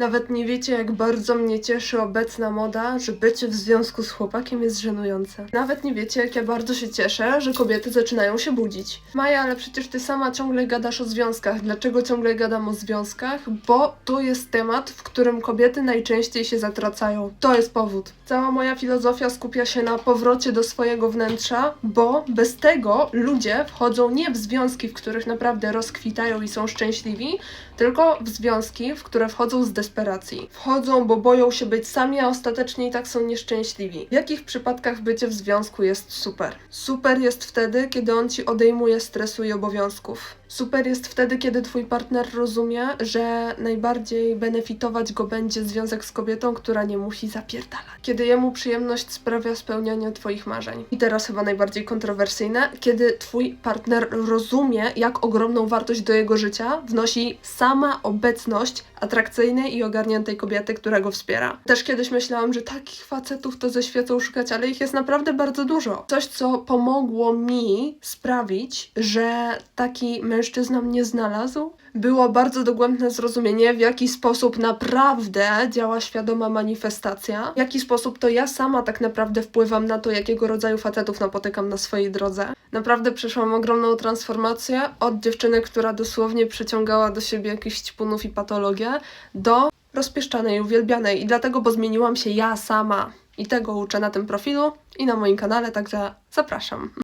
Nawet nie wiecie, jak bardzo mnie cieszy obecna moda, że bycie w związku z chłopakiem jest żenujące. Nawet nie wiecie, jak ja bardzo się cieszę, że kobiety zaczynają się budzić. Maja, ale przecież ty sama ciągle gadasz o związkach. Dlaczego ciągle gadam o związkach? Bo to jest temat, w którym kobiety najczęściej się zatracają. To jest powód. Cała moja filozofia skupia się na powrocie do swojego wnętrza, bo bez tego ludzie wchodzą nie w związki, w których naprawdę rozkwitają i są szczęśliwi, tylko w związki, w które wchodzą z desperacji. Wchodzą, bo boją się być sami, a ostatecznie i tak są nieszczęśliwi. W jakich przypadkach bycie w związku jest super? Super jest wtedy, kiedy on ci odejmuje stresu i obowiązków. Super jest wtedy, kiedy twój partner rozumie, że najbardziej benefitować go będzie związek z kobietą, która nie musi zapierdalać. Kiedy jemu przyjemność sprawia spełnianie twoich marzeń. I teraz chyba najbardziej kontrowersyjne, kiedy twój partner rozumie, jak ogromną wartość do jego życia wnosi sama obecność atrakcyjnej i ogarniętej kobiety, która go wspiera. Też kiedyś myślałam, że takich facetów to ze świecą szukać, ale ich jest naprawdę bardzo dużo. Coś, co pomogło mi sprawić, że taki mężczyzna mnie znalazł, było bardzo dogłębne zrozumienie, w jaki sposób naprawdę działa świadoma manifestacja, w jaki sposób to ja sama tak naprawdę wpływam na to, jakiego rodzaju facetów napotykam na swojej drodze. Naprawdę przeszłam ogromną transformację od dziewczyny, która dosłownie przyciągała do siebie jakichś ćpunów i patologię, do rozpieszczanej uwielbianej. I dlatego, bo zmieniłam się ja sama. I tego uczę na tym profilu i na moim kanale, także zapraszam.